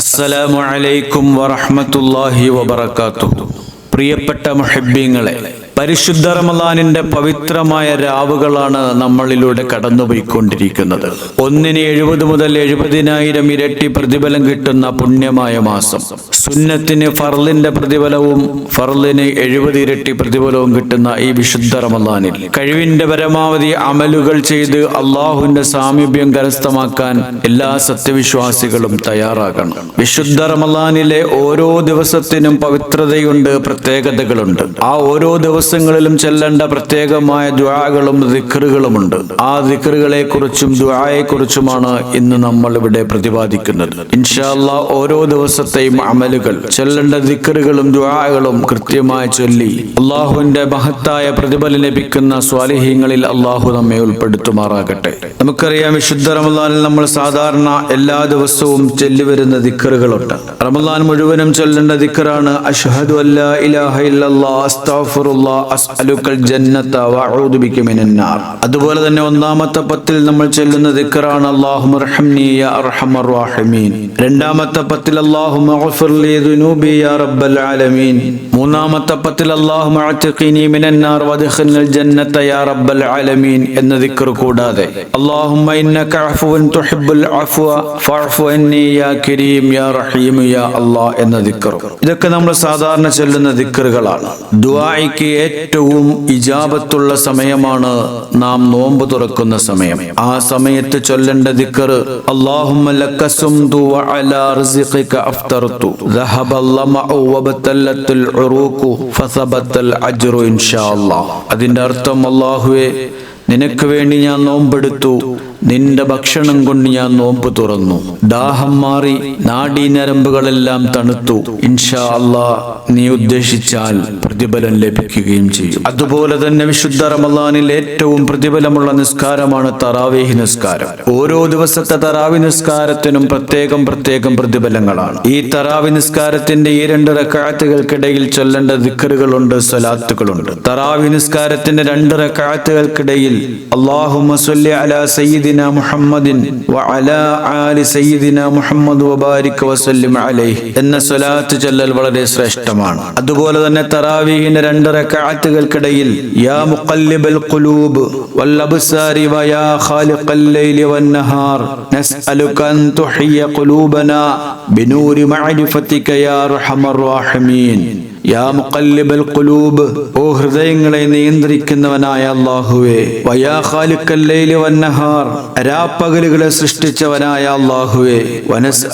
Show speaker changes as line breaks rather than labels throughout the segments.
അസ്സലാമു അലൈക്കും വറഹ്മത്തുള്ളാഹി വബറകാതുഹു. പ്രിയപ്പെട്ട മുഹബ്ബീങ്ങളെ പരിശുദ്ധ റമദാനിന്റെ പവിത്രമായ രാവുകളാണ് നമ്മളിലൂടെ കടന്നുപോയിക്കൊണ്ടിരിക്കുന്നത്. ഒന്നിന് എഴുപത് മുതൽ എഴുപതിനായിരം ഇരട്ടി പ്രതിഫലം കിട്ടുന്ന പുണ്യമായ മാസം. സുന്നത്തിന് ഫർലിന്റെ പ്രതിഫലവും ഫർലിന് എഴുപത് ഇരട്ടി പ്രതിഫലവും കിട്ടുന്ന ഈ വിശുദ്ധ റമദാനിൽ. കഴിവിന്റെ പരമാവധി അമലുകൾ ചെയ്ത് അള്ളാഹുവിന്റെ സാമീപ്യം കരസ്ഥമാക്കാൻ എല്ലാ സത്യവിശ്വാസികളും തയ്യാറാകണം. വിശുദ്ധ റമദാനിലെ ഓരോ ദിവസത്തിനും പവിത്രതയുണ്ട് പ്രത്യേകതകളുണ്ട്. ആ ഓരോ ദിവസങ്ങളിലും ചെല്ലേണ്ട പ്രത്യേകമായ ദ്വാകളും ദിക്കറുകളുമുണ്ട് ആ ദിക്കറുകളെ കുറിച്ചും ദ്വായെക്കുറിച്ചുമാണ് ഇന്ന് നമ്മൾ ഇവിടെ പ്രതിപാദിക്കുന്നത്. ഇൻഷാല്ല ഓരോ ദിവസത്തെയും അമലുകൾ ചെല്ലേണ്ട ദിക്കറുകളും ദ്വാകളും കൃത്യമായി ചൊല്ലി അള്ളാഹുവിന്റെ മഹത്തായ പ്രതിഫലം ലഭിക്കുന്ന സ്വാലിഹ്യങ്ങളിൽ അള്ളാഹു നമ്മെ ഉൾപ്പെടുത്തുമാറാകട്ടെ. നമുക്കറിയാം വിശുദ്ധ റമദാനിൽ നമ്മൾ സാധാരണ എല്ലാ ദിവസവും ചൊല്ലിവരുന്ന ദിക്കറുകളുണ്ട് റമദാൻ മുഴുവനും ചൊല്ലേണ്ട ദിക്കറാണ് അഷ്ഹദു അല്ലാ ഇലാഹ ഇല്ലല്ലാഹ് അസ്തഗ്ഫിറുല്ലാഹ് അസ്അലുക്കൽ ജന്നത വഅഊദു ബിക മിനൻ അതുപോലെ തന്നെ ഒന്നാമത്തെ പത്തിൽ നമ്മൾ ചൊല്ലുന്ന ദിക്കറാണ് അല്ലാഹുമ്മ യാ അർഹമർ റഹീമീൻ. രണ്ടാമത്തെ പത്തിൽ അല്ലാഹുമ്മ ഗഫിർ ലി ദുനൂബി യാ റബ്ബൽ ആലമീൻ. മൂന്നാമത്തെ പത്തിൽ അല്ലാഹുമ്മ അഅ്തിഖിനി മിനൻ നാർ വദ്ഖിൽനിൽ ജന്നത യാ റബ്ബൽ ആലമീൻ എന്ന ദിക്കർ കൂടാതെ അല്ലാഹുമ്മ ഇന്നക അഫ്വുൻ തുഹിബ്ബുൽ അഫ്വ ഫഅഫു അന്നി യാ കരീം യാ റഹീം യാ അല്ലാഹ് എന്ന ദിക്കർ ഇതൊക്കെ നമ്മൾ സാധാരണ ചൊല്ലുന്ന ദിക്കറുകളാണ് ദുആയ്ക്ക് ഏറ്റവും ഇജാബത്തുള്ള സമയമാണ് നാം നോമ്പ് തുറക്കുന്ന സമയം ആ സമയത്ത് ചൊല്ലേണ്ട ദിക്കർ അല്ലാഹുമ്മ ലക സുംതു വഅലാ റിസ്ഖിക അഫ്തർതു ذهب اللمع وبتلت العروق ഫറൂഖു ഫസബത്തൽ അജ്റു ഇൻഷാ അള്ളാഹ് അതിന്റെ അർത്ഥം അല്ലാഹുവേ നിനക്ക് വേണ്ടി ഞാൻ നോമ്പെടുത്തു. നിന്റെ ഭക്ഷണം കൊണ്ട് ഞാൻ നോമ്പ് തുറന്നു. ദാഹം മാറി നാഡീനരമ്പുകളെല്ലാം തണുത്തു. ഇൻഷാ അള്ളാ നീ ഉദ്ദേശിച്ചാൽ പ്രതിഫലം ലഭിക്കുകയും ചെയ്യും. അതുപോലെ തന്നെ വിശുദ്ധ റമദാനിൽ ഏറ്റവും പ്രതിഫലമുള്ള നിസ്കാരമാണ് തറാവേഹി നിസ്കാരം. ഓരോ ദിവസത്തെ തറാവി നിസ്കാരത്തിനും പ്രത്യേകം പ്രത്യേകം പ്രതിഫലങ്ങളാണ്. ഈ തറാവി നിസ്കാരത്തിന്റെ ഈ രണ്ട് റക്കാത്തുകൾക്കിടയിൽ ചൊല്ലേണ്ട ദിക്കറുകളുണ്ട് സ്വലാത്തുകളുണ്ട്. തറാവി നിസ്കാരത്തിന്റെ രണ്ട് റക്കാത്തുകൾക്കിടയിൽ അള്ളാഹുമ്മ അല അലാ സയ്യിദിന മുഹമ്മദിൻ ആലി സയ്യിദിന മുഹമ്മദ് വബാരിക് വസല്ലിം അലൈഹി എന്ന സ്വലാത്ത് ചൊല്ലൽ വളരെ ശ്രേഷ്ഠമാണ്. അതുപോലെ തന്നെ തറാവീഹിന്റെ രണ്ട് റക്കാത്തുകൾക്കിടയിൽ യാ മുഖല്ലിബൽ ഖുലൂബ് വൽ അബ്സാരി വയാ ഖാലിഖൽ ലൈലി വൻ നഹാർ നസ്അലുക അൻ തുഹിയ ഖുലൂബനാ ബിനൂരി മഅരിഫതിക യാ അർഹമർ റഹീമീൻ. ഓ ഹൃദയങ്ങളെ നിയന്ത്രിക്കുന്നവനായ അല്ലാഹുവേ വയാ സൃഷ്ടിച്ചവനായ അല്ലാഹുവേ വനസ്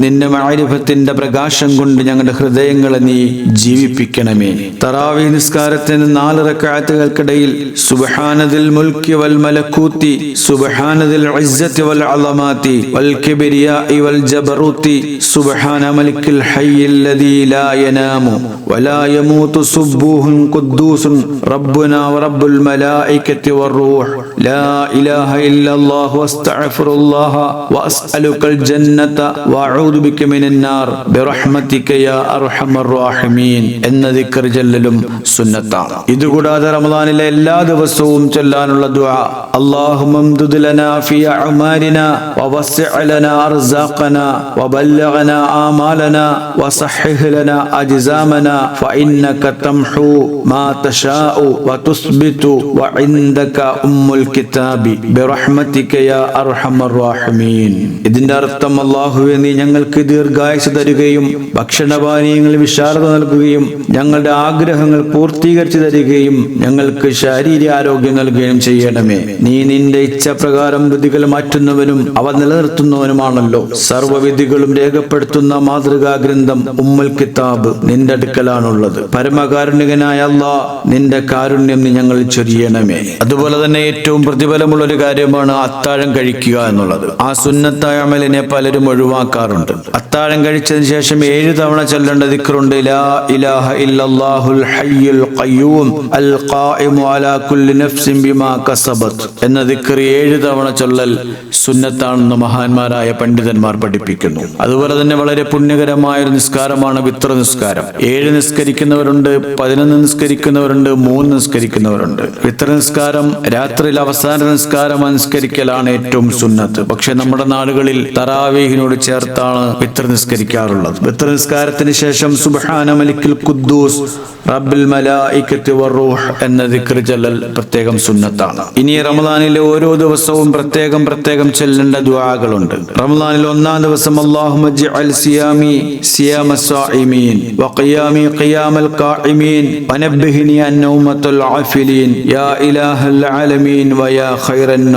നിന്റെ മഅരിഫത്തിന്റെ പ്രകാശം കൊണ്ട് ഞങ്ങളുടെ ഹൃദയങ്ങളെ നീ ജീവിപ്പിക്കണമേ. തറാവി നിസ്കാരത്തിന് നാല് സുബ്ഹാനദിൽ മുൽക്കി വൽ മലക്കൂത്തി സുബ്ഹാനദിൽ ഇസ്സത്തി വൽ വൽ വൽ الجبروت سبحان ملك الحي الذي لا ينام ولا يموت سبوه قدوس ربنا ورب الملائكة والروح لا إله إلا الله واستغفر الله وأسألك الجنة وأعوذ بك من النار برحمتك يا أرحم الراحمين എന്ന ദിക്കർ ചെല്ലലും സുന്നത്താണ് ഇതുകൂടാതെ റമദാനിലെ എല്ലാ ദിവസവും ചൊല്ലാനുള്ള ദുആ اللهم لنا في أعمالنا ووسع لنا أرزاقنا وبلغنا آمالنا وصحح لنا أجزامنا فإنك تمحو ما تشاء وتثبت وعندك أم الكتاب برحمتك يا أرحم الراحمين ഇതിന്റെ അർത്ഥം അള്ളാഹുവെ നീ ഞങ്ങൾക്ക് ദീർഘായുസ് തരികയും ഭക്ഷണപാനീയങ്ങൾ വിശാലത നൽകുകയും ഞങ്ങളുടെ ആഗ്രഹങ്ങൾ പൂർത്തീകരിച്ചു തരികയും ഞങ്ങൾക്ക് ശാരീരിക ആരോഗ്യം നൽകുകയും ചെയ്യണമേ നീ നിന്റെ ഇച്ഛപ്രകാരം വിധികൾ മാറ്റുന്നവനും അവ നിലനിർത്തുന്നവനുമാണല്ലോ സർവവിധികളും രേഖപ്പെടുത്തുന്ന മാതൃകാ ഗ്രന്ഥം ഉമ്മൽ കിതാബ് നിന്റെ അടുക്കലാണുള്ളത്. പരമകാരുണികനായ അള്ളാഹ് നിന്റെ കാരുണ്യം ഞങ്ങൾ ചൊരിയണമേ. അതുപോലെ തന്നെ ഏറ്റവും പ്രതിഫലമുള്ള ഒരു കാര്യമാണ് അത്താഴം കഴിക്കുക എന്നുള്ളത്. ആ സുന്നത്തായ അമലിനെ പലരും ഒഴിവാക്കാറുണ്ട്. അത്താഴം കഴിച്ചതിന് ശേഷം ഏഴ് തവണ ചൊല്ലേണ്ട ദിക്കറുണ്ട് ലാ ഇലാഹ ഇല്ലല്ലാഹുൽ ഹയ്യുൽ ഖയ്യൂം അൽ ഖായിമു അലാ നഫ്സിൻ ബിമാ എന്ന ദിക്കർ ഏഴ് തവണ ചൊല്ലൽ സുന്നത്താണെന്ന് മഹാന്മാരായ പണ്ഡിതന്മാർ പഠിപ്പിക്കുന്നു. അതുപോലെ തന്നെ വളരെ പുണ്യകരമായ ഒരു നിസ്കാരമാണ് വിത്ര നിസ്കാരം. ഏഴ് നിസ്കരിക്കുന്നവരുണ്ട് പതിനൊന്ന് നിസ്കരിക്കുന്നവരുണ്ട് മൂന്ന് നിസ്കരിക്കുന്നവരുണ്ട്. വിത്ര നിസ്കാരം രാത്രിയിൽ അവസാന നിസ്കാരം അനുസ്കരിക്കലാണ് ഏറ്റവും സുന്നത്ത്. പക്ഷെ നമ്മുടെ നാടുകളിൽ തറാവീഹിനോട് ചേർത്താണ് വിത്ര നിസ്കരിക്കാറുള്ളത്. വിത്ര നിസ്കാരത്തിന് ശേഷം സുബാന മലിക്കിൽ ഖുദ്ദൂസ് റബ്ബിൽ മലായിക്കത്തി വറൂഹ് എന്ന ദിക്ർ പ്രത്യേകം സുന്നത്താണ്. ഇനി റമദാനിലെ ഓരോ ദിവസവും പ്രത്യേകം പ്രത്യേകം ചെല്ലേണ്ട ദുആകളുണ്ട്. റമദാനിൽ ഒന്നാം ദിവസം വയാ ഖൈറൻ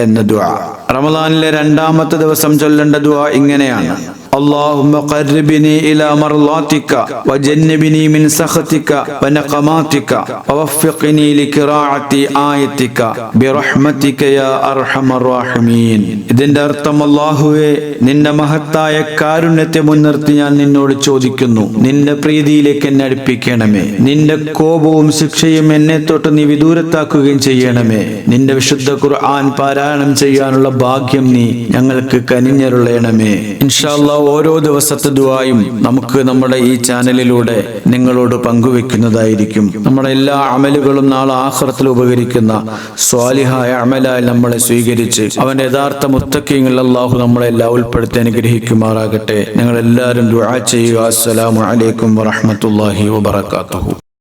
എന്ന ദുആ. റമദാനിലെ രണ്ടാമത്തെ ദിവസം ചൊല്ലേണ്ട ദുആ ഇങ്ങനെയാണ്. اللهم قربني إلى مرضاتك وجنبني من سخطك ونقماتك ووفقني لقراءة آيتك برحمتك يا أرحم الراحمين ഇതിന്റെ അർത്ഥം അള്ളാഹുവെ നിന്റെ മഹത്തായ കാരുണ്യത്തെ മുൻനിർത്തി ഞാൻ നിന്നോട് ചോദിക്കുന്നു നിന്റെ പ്രീതിയിലേക്ക് എന്നെ അടുപ്പിക്കണമേ നിന്റെ കോപവും ശിക്ഷയും എന്നെ തൊട്ട് നീ വിദൂരത്താക്കുകയും ചെയ്യണമേ നിന്റെ വിശുദ്ധ ഖുർആൻ പാരായണം ചെയ്യാനുള്ള ഭാഗ്യം നീ ഞങ്ങൾക്ക് കനിഞ്ഞരുളയണമേ ഇൻഷാല്ല ഓരോ ദിവസത്തെ ദുവായും നമുക്ക് നമ്മുടെ ഈ ചാനലിലൂടെ നിങ്ങളോട് പങ്കുവെക്കുന്നതായിരിക്കും. നമ്മുടെ എല്ലാ അമലുകളും നാളെ ആഹ്റത്തിൽ ഉപകരിക്കുന്ന സ്വാലിഹായ അമലായി നമ്മളെ സ്വീകരിച്ച് അവന്റെ യഥാർത്ഥ മുത്തക്കിങ്ങൾ അള്ളാഹു നമ്മളെ എല്ലാം ഉൾപ്പെടുത്തി അനുഗ്രഹിക്കുമാറാകട്ടെ. നിങ്ങൾ എല്ലാവരും ദുആ ചെയ്യുക. അസ്സലാമു അലൈക്കും വറഹ്മത്തുള്ളാഹി വബറകാതുഹു.